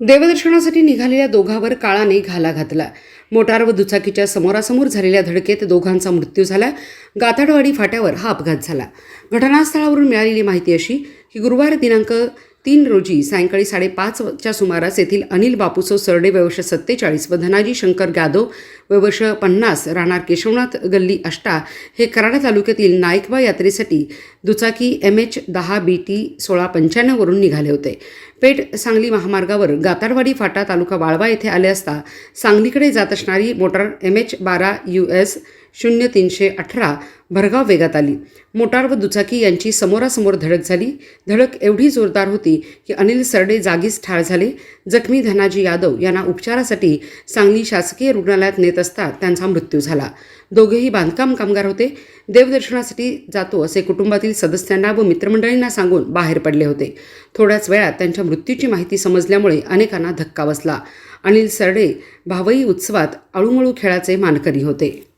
देवदर्शनासाठी निघालेल्या दोघांवर काळाने घाला घातला. मोटार व दुचाकीच्या समोरासमोर झालेल्या धडकेत दोघांचा मृत्यू झाला. गाताडवाडी फाट्यावर हा अपघात झाला. घटनास्थळावरून मिळालेली माहिती अशी की गुरुवार दिनांक तीन रोजी सायंकाळी साडेपाचच्या सुमारास येथील अनिल बापूसो सरडे वयवर्ष सत्तेचाळीस व धनाजी शंकर जाधव वयवर्ष पन्नास राहणार केशवनाथ गल्ली अष्टा हे कराडा तालुक्यातील नाईकबा यात्रेसाठी दुचाकी एम एच दहा बी टी सोळा पंच्याण्णववरून निघाले होते. पेठ सांगली महामार्गावर गातारवाडी फाटा तालुका वाळवा येथे आले असता सांगलीकडे जात असणारी मोटार एम एच बारा यू एस शून्य तीनशे अठरा भरगाव वेगात आली. मोटार व दुचाकी यांची समोरासमोर धडक झाली. धडक एवढी जोरदार होती की अनिल सरडे जागीच ठार झाले. जखमी धनाजी यादव यांना उपचारासाठी सांगली शासकीय रुग्णालयात नेत असता त्यांचा मृत्यू झाला. दोघेही बांधकाम कामगार होते. देवदर्शनासाठी जातो असे कुटुंबातील सदस्यांना व मित्रमंडळींना सांगून बाहेर पडले होते. थोड्याच वेळात त्यांच्या मृत्यूची माहिती समजल्यामुळे अनेकांना धक्का बसला. अनिल सरडे भावई उत्सवात अळूमळू खेळाचे मानकरी होते.